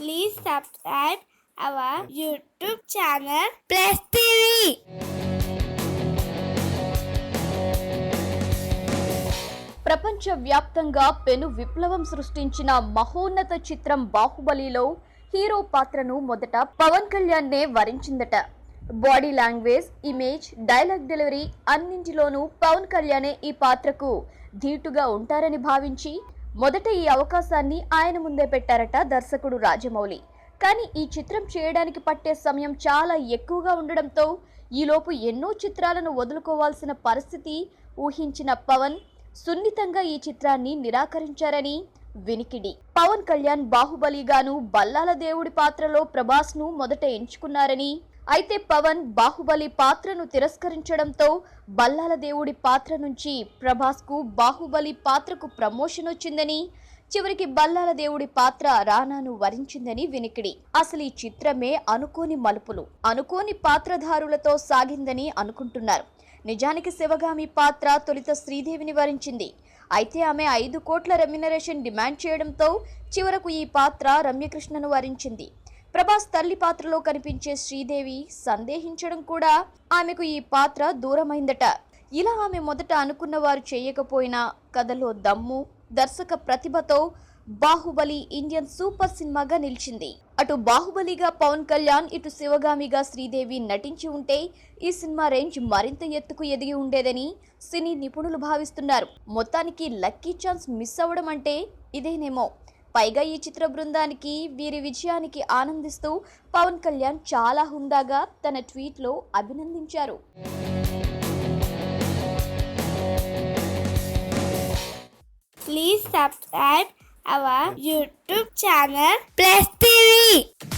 Please subscribe our YouTube channel Plus TV. ప్రపంచ వ్యాప్తంగా పెను విప్లవం సృష్టించిన మహోన్నత చిత్రం బాహుబలిలో హీరో పాత్రను మొదట పవన్ కళ్యాణ్నే వరించిందట body language image dialogue delivery అన్నింటిలోనూ పవన్ కళ్యాణే ఈ పాత్రకు ధీటుగా ఉంటారని భావించి మొదట ఈ అవకాశాన్ని ఆయన ముందే పెట్టారట దర్శకుడు రాజమౌళి. కానీ ఈ చిత్రం చేయడానికి పట్టే సమయం చాలా ఎక్కువగా ఉండడంతో ఈలోపు ఎన్నో చిత్రాలను వదులుకోవాల్సిన పరిస్థితి ఊహించిన పవన్ సున్నితంగా ఈ చిత్రాన్ని నిరాకరించారని వినికిడి. పవన్ కళ్యాణ్ బాహుబలిగాను బల్లాల దేవుడి పాత్రలో ప్రభాస్ను మొదట ఎంచుకున్నారని అయితే పవన్ బాహుబలి పాత్రను తిరస్కరించడంతో బల్లాల దేవుడి పాత్ర నుంచి ప్రభాస్కు బాహుబలి పాత్రకు ప్రమోషన్ వచ్చిందని చివరికి బల్లాల దేవుడి పాత్ర రానాను వరించిందని వినికిడి. అసలు ఈ చిత్రమే అనుకోని మలుపులు అనుకోని పాత్రధారులతో సాగిందని అనుకుంటున్నారు. నిజానికి శివగామి పాత్ర తొలుత శ్రీదేవిని వరించింది అయితే ఆమె ఐదు కోట్ల రెమ్యునరేషన్ డిమాండ్ చేయడంతో చివరకు ఈ పాత్ర రమ్యకృష్ణను వరించింది. ప్రభాస్ తల్లి పాత్రలో కనిపించే శ్రీదేవి సందేహించడం కూడా ఆమెకు ఈ పాత్ర దూరమైందట. ఇలా ఆమె మొదట అనుకున్న వారు చేయకపోయినా కథలో దమ్ము దర్శక ప్రతిభతో బాహుబలి ఇండియన్ సూపర్ సినిమాగా నిలిచింది. అటు బాహుబలిగా పవన్ కళ్యాణ్ ఇటు శివగామిగా శ్రీదేవి నటించి ఉంటే ఈ సినిమా రేంజ్ మరింత ఎత్తుకు ఎదిగి ఉండేదని సినీ నిపుణులు భావిస్తున్నారు. మొత్తానికి లక్కీ ఛాన్స్ మిస్ అవ్వడం అంటే ఇదేనేమో. పైగా ఈ చిత్ర బృందానికి వీరి విజయానికి ఆనందిస్తూ పవన్ కళ్యాణ్ చాలా హుందాగా తన ట్వీట్లో అభినందించారు. Please subscribe our YouTube channel Plus TV.